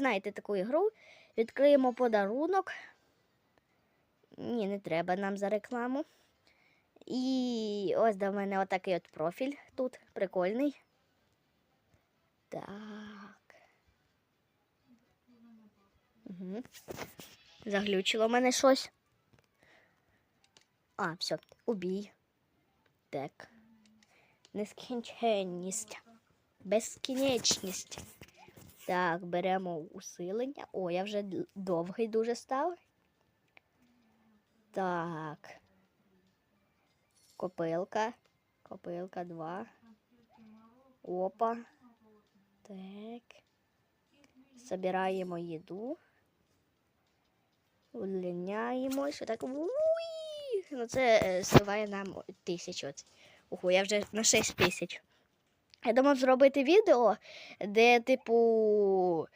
знаєте таку ігру. Відкриємо подарунок. Ні, не треба нам за рекламу. І ось до мене отакий от профіль тут прикольний. Так. Угу. Заглючило мене щось. А, все, убій. Так. Нескінченність. Безкінечність. Так, беремо усилення. О, я вже довгий дуже став. Так. Копилка. Копилка 2. Опа. Так. Собираємо їду. Удлиняємось. Отак. Уй! Ну це е, сливає нам тисячу. Ого, я вже на 6 тисяч. Я думав зробити відео, де, типу,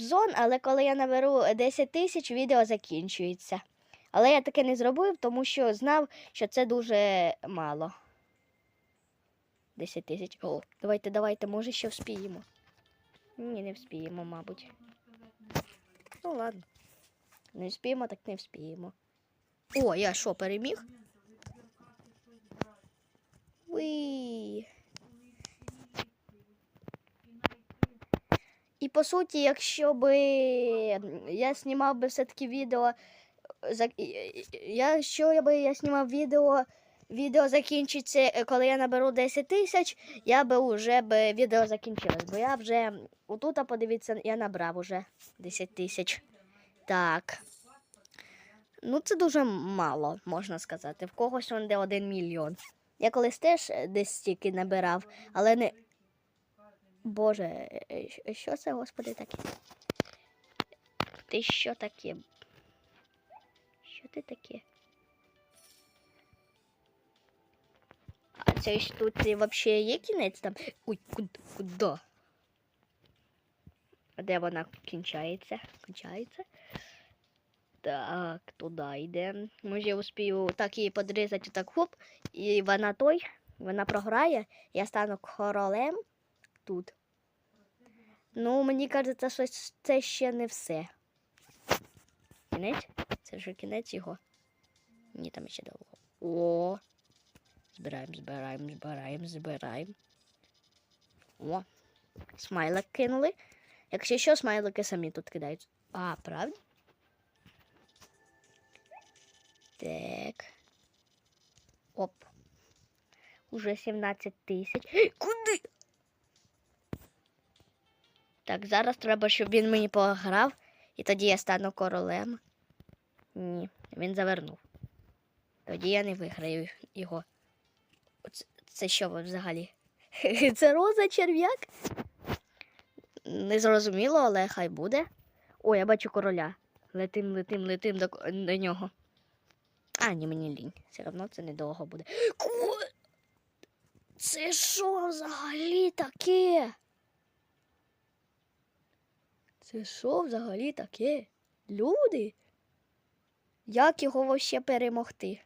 Zone, але коли я наберу 10 тисяч, відео закінчується. Але я таке не зробив, тому що знав, що це дуже мало. 10 тисяч. О, давайте, давайте, може ще вспіємо. Ні, не вспіємо, мабуть. Ну ладно. Не вспіємо, так не вспіємо. О, я що, переміг? Уй. І по суті, якщо би я знімав би все-таки відео, за- якщо би я знімав відео, відео закінчиться, е, коли я наберу 10 тисяч, я би вже би відео закінчилось. Бо я вже отут, подивіться, я набрав уже 10 тисяч. Так. Ну, це дуже мало, можна сказати. В когось он де 1 мільйон. Я колись теж е, десь стільки набирав, але не. Боже, е, що це, господи, таке? Ти що таке? Що ти таке? А це ж тут взагалі є кінець там. Ой, куди? куди? А Де вона кінчається? Кінчається? Так, туди йде. Може, успію так її подрізати, так хоп, і вона той, вона програє, я стану королем тут. Ну, мені кажеться, що це ще не все. Кінець? Це вже кінець його. Ні, там ще довго. О. Збираємо, збираємо, збираємо, збираємо. О. Смайлик кинули. Якщо що, смайлики самі тут кидають. А, правда? Так. Оп. Уже 17 тисяч. Так, зараз треба, щоб він мені пограв, і тоді я стану королем. Ні, він завернув. Тоді я не виграю його. Оце- Це що взагалі? Це роза черв'як? Не зрозуміло, але хай буде. О, я бачу короля. Летим, летим, летим до, до нього. А, ні, мені лінь. Все одно це недовго буде. Це що взагалі таке? Це що взагалі таке? Люди? Як його вообще перемогти?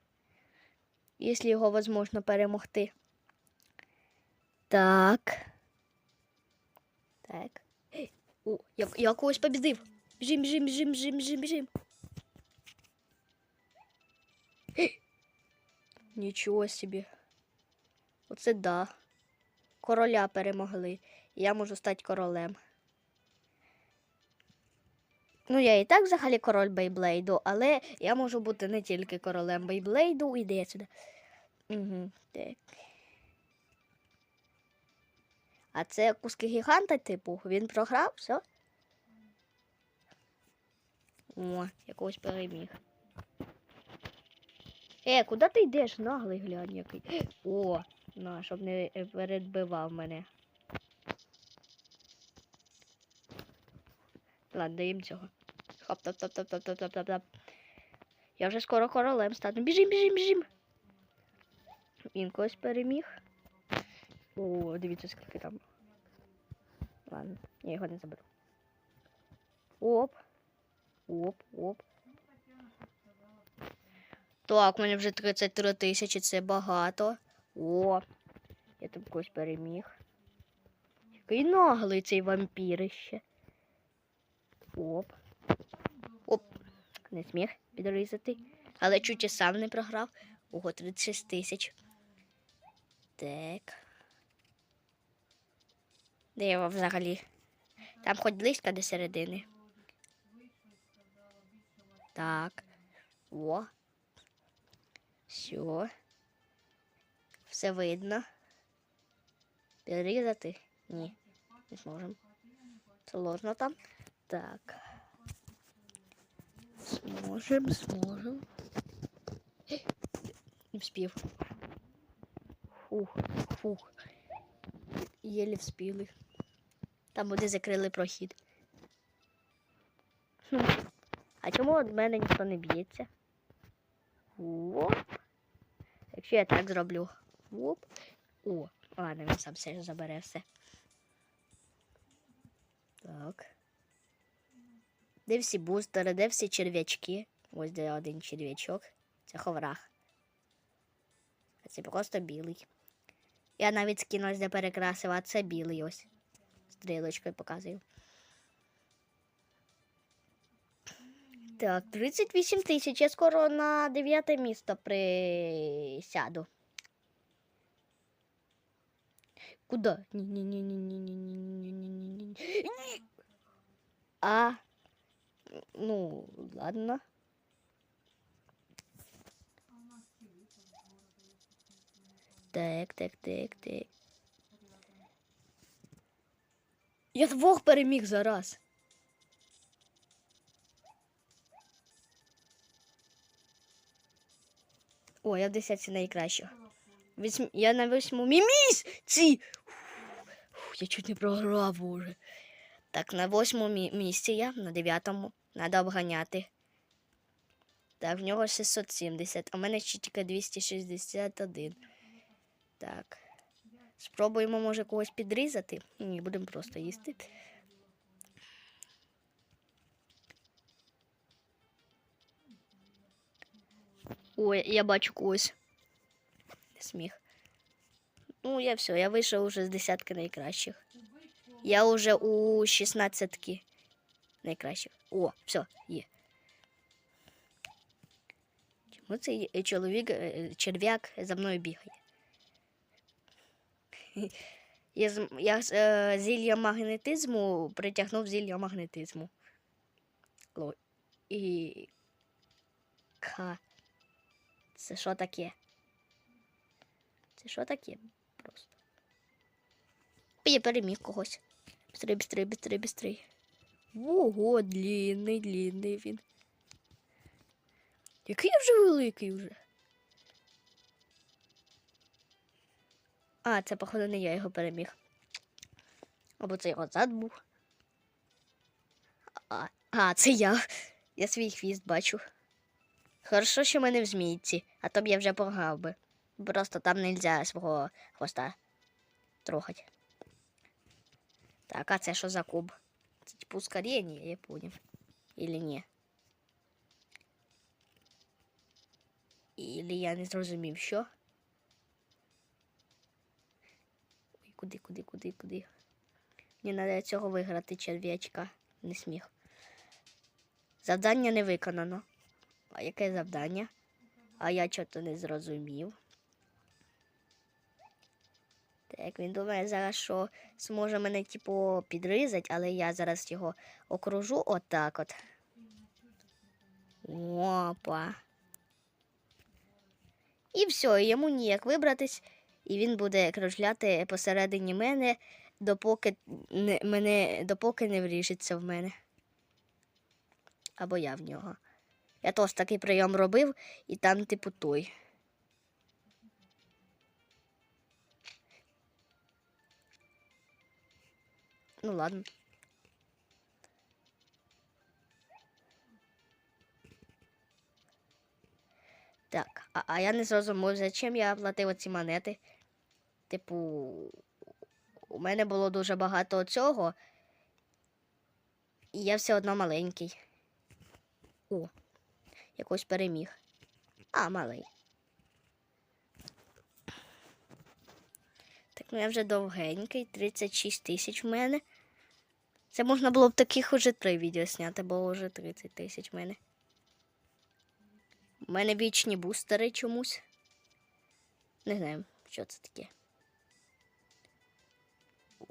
Якщо його возможно перемогти. Так. Так. О, я, я когось побідив. Біжим, біжим, біжим, біжим, біжим, біжим. Нічого собі. Оце да. Короля перемогли. Я можу стати королем. Ну, я і так взагалі король Бейблейду, але я можу бути не тільки королем Бейблейду. Іди сюди. Угу, так. А це куски гіганта, типу, він програв, все? О, якогось переміг. Е, куди ти йдеш? Наглий глянь який. О, на, щоб не передбивав мене. Ладно, даємо цього. Хоп, топ, топ, топ, топ, топ, топ, топ, топ. Я вже скоро королем стану. Біжим, біжим, біжим. Він когось переміг. О, дивіться, скільки там. Ладно, я його не заберу. Оп. Оп, оп. Так, у мене вже 33 тисячі, це багато. О, я там когось переміг. Який наглий цей вампір іще. Оп. Оп. Не зміг підрізати. Але чуть і сам не програв. Ого, 36 тисяч. Так. Де його взагалі? Там хоч близько до середини. Так. О. Все. Все видно. Підрізати? Ні. Не зможемо. Сложно там. Так. Зможем, зможем. Не вспів. Фух, фух. Єлі вспіли. Там вони закрили прохід. Хм. А чому від мене ніхто не б'ється? Оп. Якщо я так зроблю. Оп. О, ладно, він сам все забере все. Так. Де всі бустери, де всі черв'ячки? Ось де один черв'ячок. Це ховрах. А це просто білий. Я навіть скинусь де перекрасив, це білий ось. Стрілочкою показую. Так, 38 тисяч. Я скоро на дев'яте місто присяду. Куда? Ні-ні-ні-ні-ні-ні-ні-ні-ні. А, ну, ладно. Так, так, так, так. Я двох переміг зараз. О, я в десятці найкращих. Вісьм... Я на восьмому місці. Фух, я чуть не програв уже. Так, на восьмому мі- місці я, на дев'ятому. Надо обганяти. Так, в нього 670, а в мене ще тільки 261. Так. Спробуємо, може, когось підрізати. Ні, будемо просто їсти. Ой, я бачу когось. Сміх. Ну, я все, я вийшов уже з десятки найкращих. Я уже у шістнадцятки найкращих. О, все, є. Чому цей е, чоловік, е, черв'як за мною бігає? Я, з- я з е, зілля магнетизму притягнув зілля магнетизму. Ло. І. Ка. Це що таке? Це що таке? Просто. Я переміг когось. Быстрей, быстрей, быстрей, быстрей. Ого, длинний, длинний він. Який я вже великий вже. А, це, походу, не я його переміг. Або це його зад був. А, а, це я. Я свій хвіст бачу. Хорошо, що ми не в змійці, а то б я вже пограв би. Просто там нельзя свого хвоста трогати. Так, а це що за куб? Це типу ускорення, я поняв. Или ні? Или я не зрозумів, що? Ой, куди, куди, куди, куди? Мені треба цього виграти черв'ячка. Не сміх. Завдання не виконано. А яке завдання? А я чого-то не зрозумів. Так, він думає зараз, що зможе мене, типу, підрізати, але я зараз його окружу отак от. Опа. І все, йому ніяк вибратись, і він буде кружляти посередині мене, допоки не, мене, допоки не вріжеться в мене. Або я в нього. Я теж такий прийом робив, і там, типу, той. Ну ладно. Так, а, а я не зрозумів, зачем я платив оці монети. Типу, у мене було дуже багато цього, і я все одно маленький. О, якось переміг. А, малий. Так, ну я вже довгенький, 36 тисяч в мене. Це можна було б таких уже три відео зняти, бо вже 30 тисяч в мене. У мене вічні бустери чомусь. Не знаю, що це таке. О.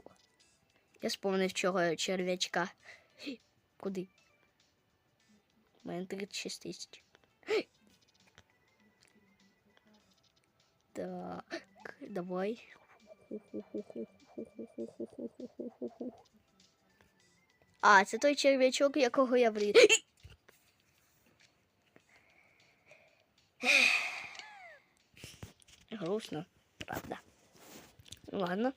Я сповнив чого черв'ячка. Куди? У мене 36 тисяч. Так, давай. А, це той черв'ячок, якого я вріг. Грустно, правда. Ну, Ладно.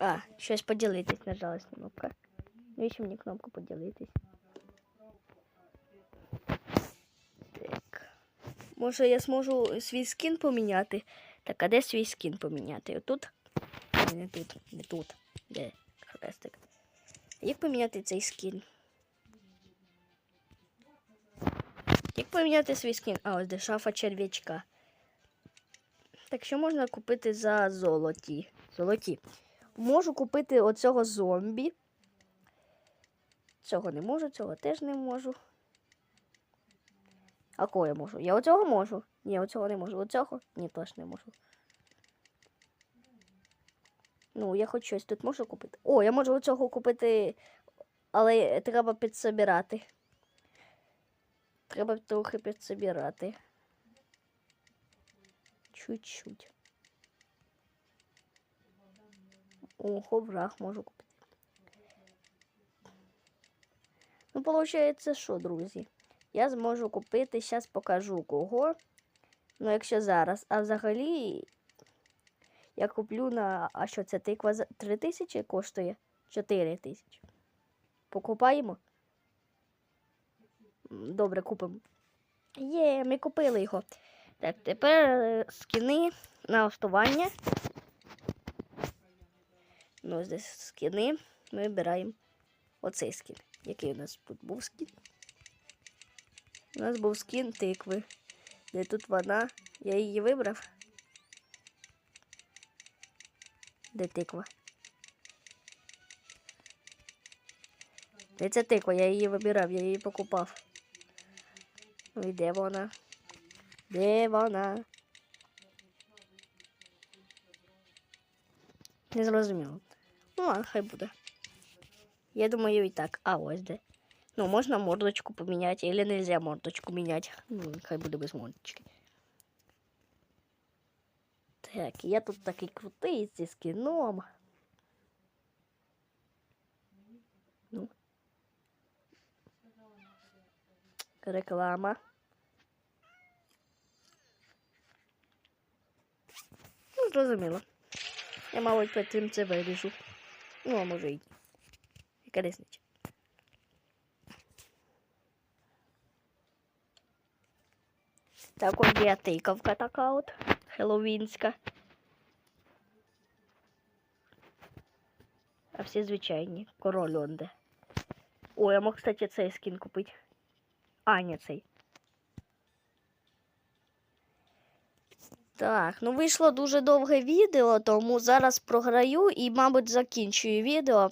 А, щось поділитись нажалась кнопка. Навіщо мені кнопку поділитись? Так. Може я зможу свій скін поміняти? Так, а де свій скін поміняти? Отут? Не тут, не тут. Де хрестик? Як поміняти цей скін? Як поміняти свій скін? А, ось де шафа черв'ячка. Так що можна купити за золоті? Золоті. Можу купити оцього зомбі. Цього не можу, цього теж не можу. А кого я можу? Я оцього можу. Ні, оцього не можу. Оцього? Ні, теж не можу. Ну, я хоч щось тут можу купити. О, я можу оцього купити, але треба підсобирати. Треба трохи підсобирати. Чуть-чуть. Ого, враг можу купити. Ну, виходить, що, друзі? Я зможу купити, зараз покажу кого. Ну, якщо зараз. А взагалі я куплю на. А що це тиква за 3 тисячі коштує? 4 тисячі. Покупаємо? Добре, купимо. Є, ми купили його. Так, тепер е, скини на остування. Ну, ось десь скини. Ми вибираємо оцей скін. Який у нас тут був скін? У нас був скін тикви. Де тут вона? Я її вибрав. Де тиква? Це тиква? Я її вибирав, я її покупав. Ну і де вона? Де вона? Не зрозуміло. Ну, ладно, хай буде. Я думаю, і так. А ось де. Ну, можна мордочку поміняти, или нельзя мордочку міняти. Ну, хай буде без мордочки. Так, я тут такий крутий зі скіном. Ну. Реклама. Ну, зрозуміло. Я, мабуть, потім це виріжу. Ну, а може й. Яка різниця? Так, ось є тикавка така от. Хеллоуінська. А всі звичайні. Король онде. О, я мог, кстати, цей скін купити. А, не цей. Так, ну вийшло дуже довге відео, тому зараз програю і, мабуть, закінчую відео,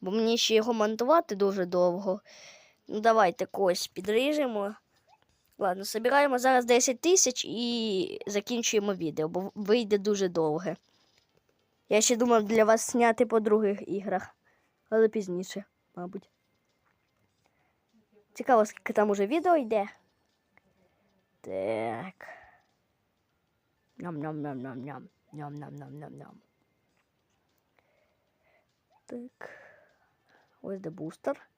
бо мені ще його монтувати дуже довго. Ну, давайте когось підріжемо. Ладно, збираємо зараз 10 тисяч і закінчуємо відео, бо вийде дуже довге. Я ще думав для вас зняти по других іграх, але пізніше, мабуть. Цікаво, скільки там уже відео йде. Так. Ням-ням-ням-ням-ням. Ням-ням-ням-ням-ням. Так. Ось де бустер.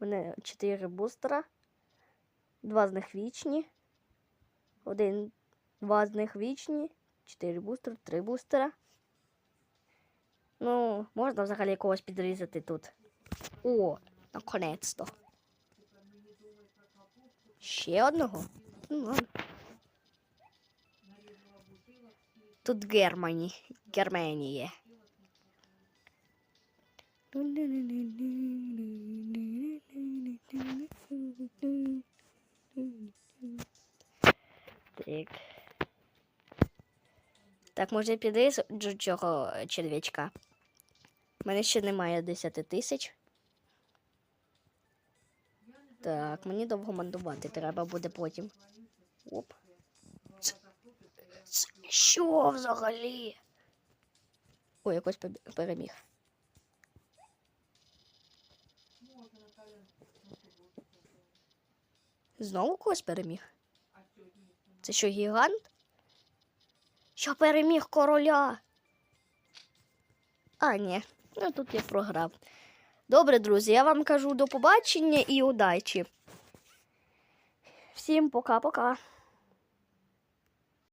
У мене 4 бустера. Два з них вічні. Один, два з них вічні. Чотири бустери, три бустера. Ну, можна взагалі когось підрізати тут. О, наконець-то. Ще одного? Ну, ладно. Тут Германі. Герменія. Так. Так, може піди з дж- цього черв'ячка. У мене ще немає 10 тисяч. Так, мені довго мандувати треба буде потім. Оп. Це, це що взагалі? Ой, якось переміг. Знову когось переміг? Це що, гігант? Що переміг короля? А, ні, ну тут я програв. Добре, друзі, я вам кажу до побачення і удачі. Всім пока-пока.